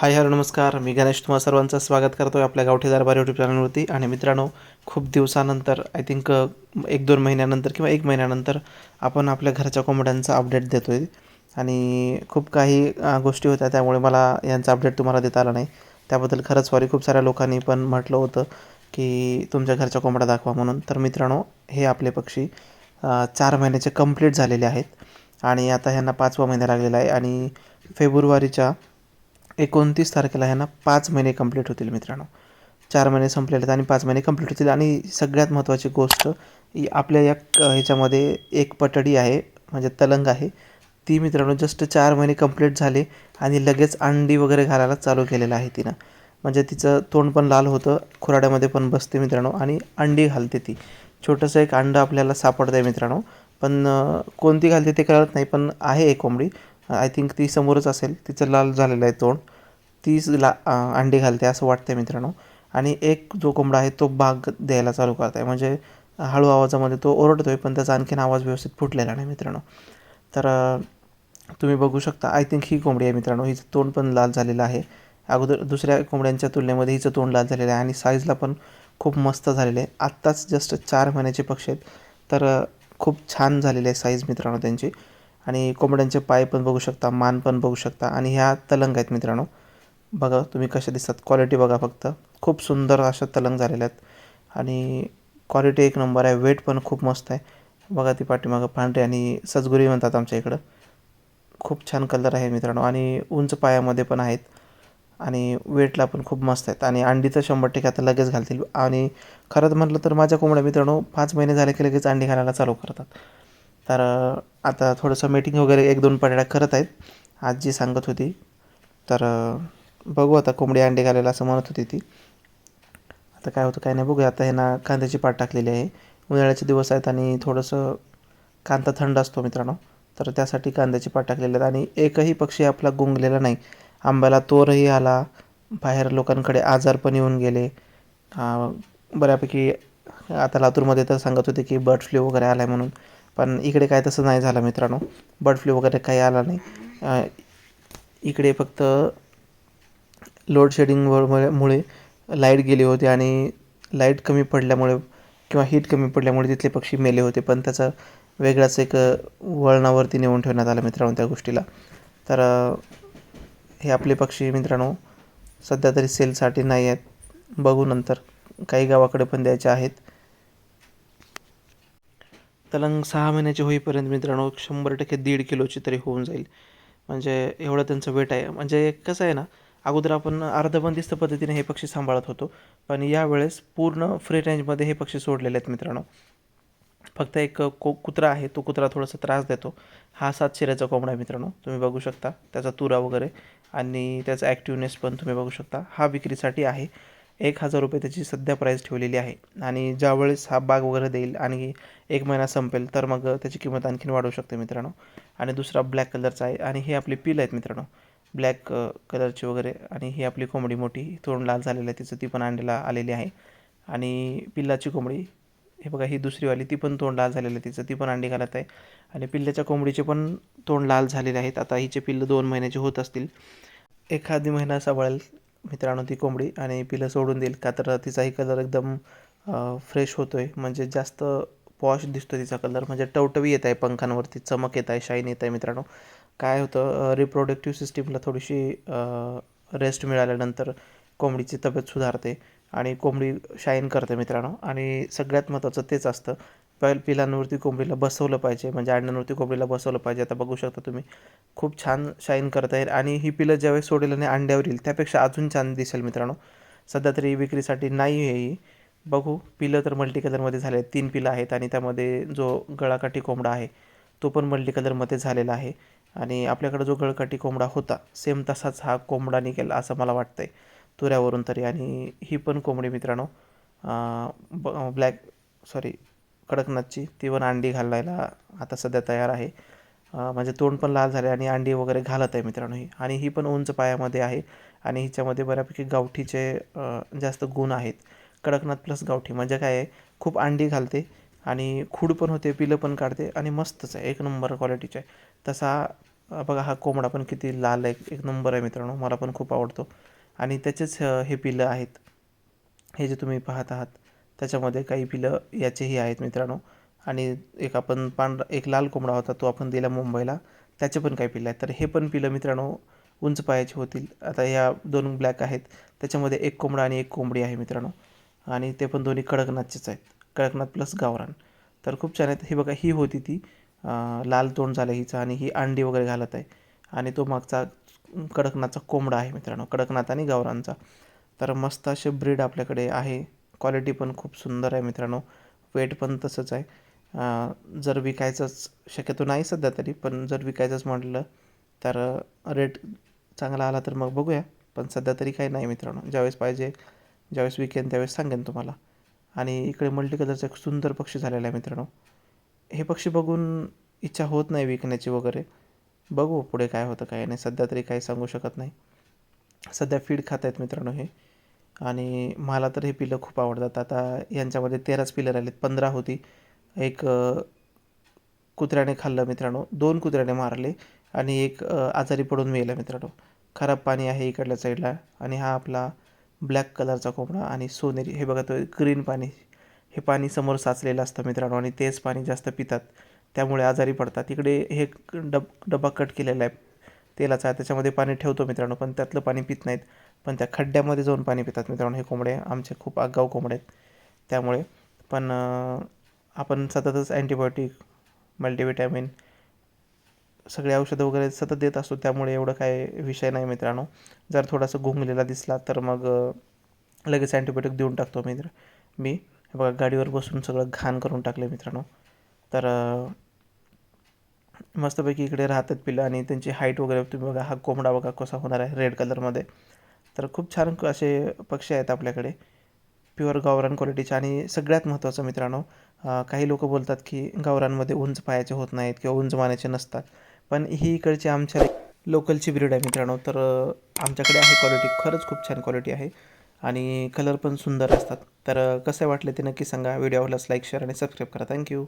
Hi hello नमस्कार. मी गणेश तुम्हा सर्वांचं स्वागत करतो आहे आपल्या गावठी दरबार यूट्यूब चॅनलवरती आणि मित्रांनो खूप दिवसानंतर आय थिंक एक दोन महिन्यानंतर किंवा एक महिन्यानंतर आपण आपल्या घरच्या कोंबड्यांचा अपडेट देतो आहे आणि खूप काही गोष्टी होत्या त्यामुळे मला यांचा अपडेट तुम्हाला देता आला नाही. त्याबद्दल खरंच सॉरी खूप साऱ्या लोकांनी पण म्हटलं होतं की तुमच्या घरच्या कोंबड्या दाखवा म्हणून. तर मित्रांनो हे आपले पक्षी चार महिन्याचे कंप्लीट झालेले आहेत. आणि आता ह्यांना पाचवा महिना लागलेला आहे. आणि फेब्रुवारीच्या एकोणतीस तारखेला ह्यांना पाच महिने कंप्लीट होतील मित्रांनो. चार महिने संपलेले आहेत आणि पाच महिने कंप्लीट होतील. आणि सगळ्यात महत्त्वाची गोष्ट आपल्या या क- ह्याच्यामध्ये एक पटडी आहे म्हणजे तलंग आहे. ती मित्रांनो जस्ट चार महिने कंप्लीट झाले आणि लगेच अंडी वगैरे घालायला चालू केलेलं आहे तिनं. म्हणजे तिचं तोंड पण लाल होतं खुराड्यामध्ये पण बसते मित्रांनो आणि अंडी घालते ती. छोटंसं एक अंडं आपल्याला सापडतं आहे मित्रांनो. पण कोणती घालते ते कळत नाही पण आहे एक कोंबडी. आय थिंक ती समोरच असेल. तिचं लाल झालेलं आहे तोंड. तीच ला अंडी घालते असं वाटतंय मित्रांनो. आणि एक जो कोंबडा आहे तो बाग द्यायला चालू करत आहे म्हणजे हळू आवाजामध्ये तो ओरडतोय पण त्याचा आणखीन आवाज व्यवस्थित फुटलेला नाही मित्रांनो. तर तुम्ही बघू शकता आय थिंक ही कोंबडी आहे मित्रांनो. हिचं तोंड पण लाल झालेलं आहे. अगोदर दुसऱ्या कोंबड्यांच्या तुलनेमध्ये हिचं तोंड लाल झालेलं आहे आणि साईजला पण खूप मस्त झालेले आहे. आत्ताच जस्ट चार महिन्याचे पक्षी आहेत. तर खूप छान झालेले आहे साईज मित्रांनो त्यांची. आणि कोंबड्यांचे पाय पण बघू शकता मान पण बघू शकता. आणि ह्या तलंग आहेत मित्रांनो. बघा तुम्ही कशा दिसतात. क्वालिटी बघा फक्त. खूप सुंदर अशा तलंग झालेल्या आहेत. आणि क्वालिटी एक नंबर आहे. वेट पण खूप मस्त आहे. बघा ती पाठीमागं पांढरे आणि सजगुरी म्हणतात आमच्या इकडं. खूप छान कलर आहे मित्रांनो. आणि उंच पायामध्ये पण आहेत. आणि वेटला पण खूप मस्त आहेत. आणि अंडी तर शंभर टक्के आता लगेच घालतील. आणि खरंच म्हटलं तर माझ्या कोंबड्या मित्रांनो पाच महिने झाले की लगेच अंडी घालायला चालू करतात. तर आता थोडंसं मीटिंग वगैरे एक दोन पड्या करत आहेत. आजी सांगत होती. तर बघू आता कोंबडी अंडे घालायला असं म्हणत होती ती. आता काय होतं काय नाही बघूया. आता ह्यांना कांद्याची पाट टाकलेली आहे. उन्हाळ्याचे दिवस आहेत आणि थोडंसं कांदा थंड असतो मित्रांनो. तर त्यासाठी कांद्याची पाट टाकलेली आहेत. आणि एकही पक्षी आपला गुंगलेला नाही. आंब्याला तोरही आला. बाहेर लोकांकडे आजार पण येऊन गेले. बऱ्यापैकी आता लातूरमध्ये तर सांगत होते की बर्ड फ्लू वगैरे आला आहे म्हणून. पण इकडे काय तसं नाही झालं मित्रांनो. बर्ड फ्लू वगैरे काही आला नाही. इकडे फक्त लोड शेडिंगवर मुळे लाइट गेली होती आणि लाइट कमी पडल्यामुळे किंवा हीट कमी पडल्यामुळे तिथले पक्षी मेले होते. पण त्याचा वेगळाच एक वळणावरती नेऊन ठेवण्यात आला मित्रांनो त्या गोष्टीला. तर हे आपले पक्षी मित्रांनो सध्या तरी सेलसाठी नाही आहेत. बघू नंतर. काही गावाकडे पण द्यायचे आहेत. तलंग सहा महिन्याचे होईपर्यंत मित्रांनो शंभर टक्के दीड किलोची तरी होऊन जाईल. म्हणजे एवढं त्यांचं वेट आहे. म्हणजे कसं आहे ना अगोदर आपण अर्धबंदिस्त पद्धतीने हे पक्षी सांभाळत होतो. पण यावेळेस पूर्ण फ्री रेंजमध्ये हे पक्षी सोडलेले आहेत मित्रांनो. फक्त एक को कुत्रा आहे तो कुत्रा थोडासा त्रास देतो. हा सात शिऱ्याचा कोंबडा आहे मित्रांनो. तुम्ही बघू शकता. त्याचा तुरा वगैरे आणि त्याचा ॲक्टिवनेस पण तुम्ही बघू शकता. हा विक्रीसाठी आहे. एक हजार रुपये त्याची सध्या प्राईस ठेवलेली आहे. आणि ज्यावेळेस हा बाग वगैरे देईल आणि एक महिना संपेल तर मग त्याची किंमत आणखीन वाढू शकते मित्रांनो. आणि दुसरा ब्लॅक कलरचा आहे आणि हे आपली पिल आहेत मित्रांनो. ब्लॅक कलरची वगैरे आणि ही आपली कोंबडी मोठी तोंड लाल झालेलं आहे तिचं ती पण अंड्याला आलेली आहे. आणि पिल्लाची कोंबडी हे बघा ही दुसरीवाली ती पण तोंड लाल झालेलं आहे तिचं ती पण अंडी घालत आहे. आणि पिल्ल्याच्या कोंबडीचे पण तोंड लाल झालेले आहेत. आता हिचे पिल्लं दोन महिन्याचे होत असतील. एखादी महिना सावळेल मित्रांनो ती कोंबडी आणि पिलं सोडून देईल का तर तिचाही कलर एकदम फ्रेश होतो आहे म्हणजे जास्त पॉश दिसतो तिचा कलर म्हणजे टवटवी येत आहे पंखांवरती चमक येत आहे शाईन येत आहे मित्रांनो. काय होतं रिप्रोडक्टिव्ह सिस्टीमला थोडीशी रेस्ट मिळाल्यानंतर कोंबडीची तब्येत सुधारते आणि कोंबडी शाईन करते मित्रांनो. आणि सगळ्यात महत्त्वाचं तेच असतं पहिल पिलांवरती कोंबडीला बसवलं पाहिजे. म्हणजे अंड्यांवरती कोंबडीला बसवलं पाहिजे. आता बघू शकता तुम्ही. खूप छान शाईन करता येईल. आणि ही पिलं ज्यावेळेस सोडेल आणि अंड्यावर येईल त्यापेक्षा अजून छान दिसेल मित्रांनो. सध्या तरी विक्रीसाठी नाही आहे ही. बघू पिलं तर मल्टी कलरमध्ये झाले आहेत. तीन पिलं आहेत आणि त्यामध्ये जो गळाकाठी कोंबडा आहे तो पण मल्टी कलरमध्ये झालेला आहे. आणि आपल्याकडं जो गळकाठी कोंबडा होता सेम तसाच हा कोंबडा निघेल असं मला वाटतं आहे तुऱ्यावरून तरी. आणि ही पण कोंबडी मित्रांनो ब ब्लॅक सॉरी कडकनाथची ती पण अंडी घालायला आता सध्या तयार आहे. म्हणजे तोंड पण लाल झाले आणि अंडी वगैरे घालत आहे मित्रांनो ही. आणि ही पण उंच पायामध्ये आहे आणि हिच्यामध्ये बऱ्यापैकी गावठीचे जास्त गुण आहेत. कडकनाथ प्लस गावठी म्हणजे काय आहे खूप अंडी घालते आणि खूड पण होते पिलं पण काढते आणि मस्तच आहे एक नंबर क्वालिटीचे आहे. तसा बघा हा कोंबडा पण किती लाल आहे एक नंबर आहे मित्रांनो मला पण खूप आवडतो. आणि त्याचेच हे पिलं आहेत. हे जे तुम्ही पाहत आहात त्याच्यामध्ये काही पिलं याचेही आहेत मित्रांनो. आणि एक आपण पांढरा एक लाल कोंबडा होता तो आपण दिला मुंबईला. त्याचे पण काही पिलं आहेत. तर हे पण पिलं मित्रांनो उंच पायाचे होतील. आता या दोन ब्लॅक आहेत. त्याच्यामध्ये एक कोंबडा आणि एक कोंबडी आहे मित्रांनो. आणि ते पण दोन्ही कडकनाथचेच आहेत. कडकनाथ प्लस गावरान. तर खूप छान आहेत. हे बघा ही होती ती लाल तोंड झालं हिचं आणि ही अंडी वगैरे घालत आहे. आणि तो मागचा कडकनाथचा कोंबडा आहे मित्रांनो. कडकनाथ आणि गावरांचा तर मस्त असे ब्रीड आपल्याकडे आहे. क्वालिटी पण खूप सुंदर आहे मित्रांनो. वेट पण तसंच आहे. जर विकायचंच शक्यतो नाही सध्या तरी पण जर विकायचंच म्हटलं तर रेट चांगला आला तर मग बघूया. पण सध्या तरी काही नाही मित्रांनो. ज्यावेळेस पाहिजे ज्यावेळेस विकेन त्यावेळेस सांगेन तुम्हाला. आणि इकडे मल्टी कलरचा एक सुंदर पक्षी झालेला आहे मित्रांनो. हे पक्षी बघून इच्छा होत नाही विकण्याची वगैरे. बघू पुढे काय होतं काय नाही. सध्या तरी काही सांगू शकत नाही. सध्या फीड खात आहेत मित्रांनो हे. आणि मला तर हे पिलं खूप आवडतात. आता यांच्यामध्ये तेराच पिलं राहिलेत. पंधरा होती. एक कुत्र्याने खाल्लं मित्रांनो. दोन कुत्र्याने मारले आणि एक आजारी पडून मेला मित्रांनो. खराब पाणी आहे इकडल्या साईडला आणि हा आपला ब्लॅक कलरचा कोंबडा आणि सोनेरी. हे बघा तो ग्रीन पाणी. हे पाणी समोर साचलेलं असतं मित्रांनो आणि तेच पाणी जास्त पितात. त्यामुळे आजारी पडतात. इकडे हे डब डबा कट केलेला आहे. तेलाचा आहे त्याच्यामध्ये पाणी ठेवतो मित्रांनो पण त्यातलं पाणी पित नाहीत. पण त्या खड्ड्यामध्ये जाऊन पाणी पितात मित्रांनो हे कोंबडे. आमचे खूप आगाऊ कोंबडे आहेत. त्यामुळे पण आपण सततच अँटीबायोटिक मल्टीविटॅमिन सगळे औषधं वगैरे सतत देत असतो त्यामुळे एवढं काय विषय नाही मित्रांनो. जर थोडासा घुंगलेला दिसला तर मग लगेच अँटीबायोटिक देऊन टाकतो मित्र मी बघा गाडीवर बसून सगळं घाण करून टाकले मित्रांनो. तर मस्तपैकी इकडे राहतात पिलं आणि त्यांची हाईट वगैरे तुम्ही बघा हा कोंबडा बघा कसा होणार आहे रेड कलरमध्ये तर खूप छान असे पक्षी आहेत आपल्याकडे. प्युअर गावरान क्वालिटीचे आणि सगळ्यात महत्त्वाचं मित्रांनो काही लोक बोलतात की गावरांमध्ये उंच पायाचे होत नाहीत किंवा उंच मानायचे नसतात. पण ही इकडची आमच्या लोकलची ब्रीड आहे मित्रांनो. तर आमच्याकडे आहे क्वालिटी खरंच खूप छान क्वालिटी आहे. आणि कलर पण सुंदर असतात. तर कसे वाटले ते नक्की सांगा. व्हिडिओ आवडल्यास लाईक शेअर आणि सबस्क्राईब करा. Thank you